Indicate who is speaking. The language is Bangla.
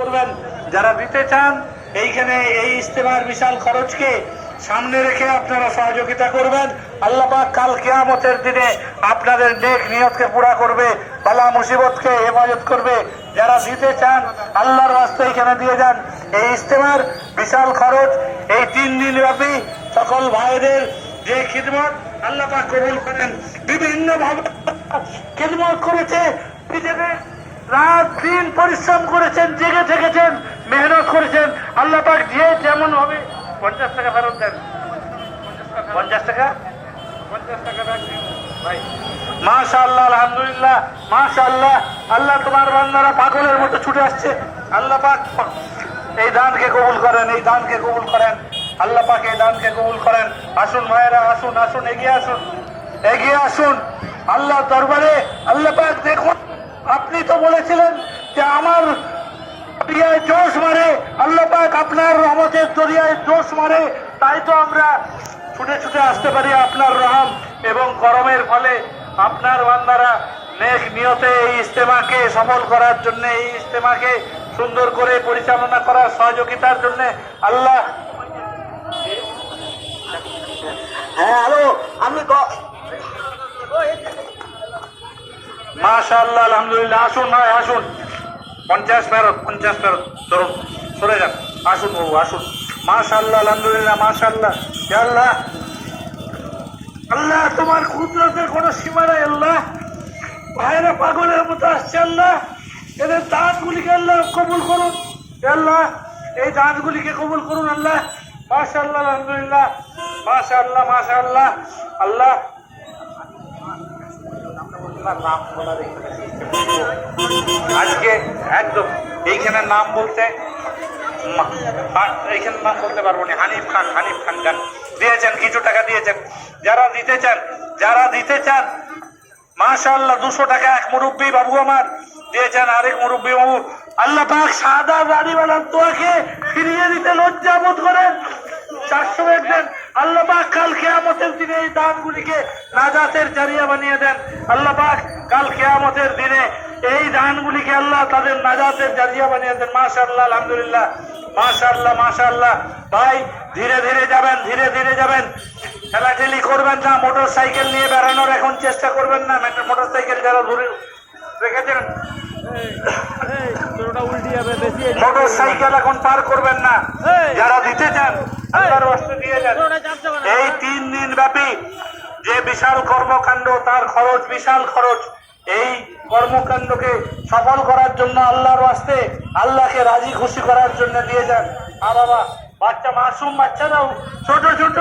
Speaker 1: করবেন। যারা দিতে চান, এইখানে এই ইস্তেমার বিশাল খরচকে সামনে রেখে আপনারা সহযোগিতা করবেন। আল্লাহ কাল কেয়ামতের দিনে আপনাদের নেক নিয়তকে পুরা করবে, বালা মুসিবতকে হেফাজত করবে। যারা দিতে চান, আল্লাহর রাস্তা এখানে দিয়ে যান। এই ইস্তেমার বিশাল খরচ, এই তিন দিন ব্যাপী সকল ভাইদের যে খিদমত আল্লাহ কবুল করেন। বিভিন্ন ভাবে খিদমত করেছে বিজেপি রাত দিন পরিশ্রম করেছেন, জেগে থেকেছেন, মেহনত করেছেন। আল্লাহ পাক যে যেমন হবে, পঞ্চাশ টাকা ফেরত দেন। পঞ্চাশ টাকা? পঞ্চাশ টাকা ভাই মাশা আল্লাহ আলহামদুলিল্লাহ মাশা আল্লাহ আল্লাহ তোমার বান্দারা পাগলের মতো ছুটে আসছে। আল্লাহ পাক এই দানকে কবুল করেন, এই দানকে কবুল করেন। আল্লাহ পাক এই দানকে কবুল করেন। আসুন ভাইয়েরা, আসুন আসুন, এগিয়ে আসুন। এগিয়ে আসুন। আল্লাহ দরবারে আল্লাহ পাক দেখুন। আপনি তো বলেছিলেন যে আমার দরিয়ায় জোশ মারে, আল্লাহ পাক আপনার রহমতের দরিয়ায় জোশ মারে, তাই তো আমরা ছুটে ছুটে আসতে পারি আপনার রহম এবং গরমের ফলে আপনার বান্দারা নেক নিয়তে এই ইজতেমাকে সফল করার জন্য, এই ইজতেমাকে সুন্দর করে পরিচালনা করার সহযোগিতার জন্য আল্লাহ
Speaker 2: হ্যাঁ হ্যালো, আমি
Speaker 1: মাশাআল্লাহ, আলহামদুলিল্লাহ, আসুন ভাই, আসুন। পঞ্চাশ ফেরত পঞ্চাশ ফেরত ধরুন, সরে যান। আসুন বাবু, আসুন। মাশাআল্লাহ, আলহামদুলিল্লাহ, মাশাআল্লাহ। হে আল্লাহ। আল্লাহ, তোমার কুদরতের কোনো সীমা নাই, আল্লাহ। ভাইরা পাগলের মতো আসছে, আল্লাহ। এদের দাঁতগুলিকে আল্লাহ কবুল করুন। আল্লাহ, এই দাঁতগুলিকে কবুল করুন, আল্লাহ। মাশাআল্লাহ, আলহামদুলিল্লাহ। মাশাআল্লাহ মাশাআল্লাহ। আল্লাহ নাম বলার আজকে একদম এইখানে নাম বলতে মা- মা- এইখানে নাম বলতে পারব না। হানিফ খান হানিফ খান খান দিয়েছেন, কিছু টাকা দিয়েছেন। যারা দিতে চান যারা দিতে চান মাশাআল্লাহ, দুশো টাকা এক মুরব্বী বাবু আমার। দিয়েছেন আরেক মুরব্বী বাবু। আল্লাহ পাক সাদা দাড়িওয়ালার দোয়াকে ফিরিয়ে দিতে লজ্জা বোধ করেন। চারশো একজন আল্লাহ পাক কাল কেয়ামতের দিনে এই দানগুলিকে নাজাতের জারিয়া বানিয়ে দেন। আল্লাহ পাক কাল কেয়ামতের দিনে এই দানগুলিকে আল্লাহ তাদের নাজাতের জারিয়া বানিয়ে দেন। মাশাআল্লাহ আলহামদুলিল্লাহ। মাশাআল্লাহ মাশাআল্লাহ। ভাই ধীরে ধীরে যাবেন ধীরে ধীরে যাবেন। ঠেলাঠেলি করবেন না মোটর সাইকেল নিয়ে বেড়ানোর এখন চেষ্টা করবেন না। মোটর সাইকেল যারা ধরে রেখেছেন মোটর সাইকেল এখন পার করবেন না। যারা দিতে চান এই তিন দিন ব্যাপী যে বিশাল কর্মকাণ্ড, তার খরচ বিশাল খরচ, এই কর্মকাণ্ডকে সফল করার জন্য আল্লাহর আসতে আল্লাহকে রাজি খুশি করার জন্য দিয়ে যান। আর বাবা, বাচ্চা, মাসুম বাচ্চারাও ছোট ছোট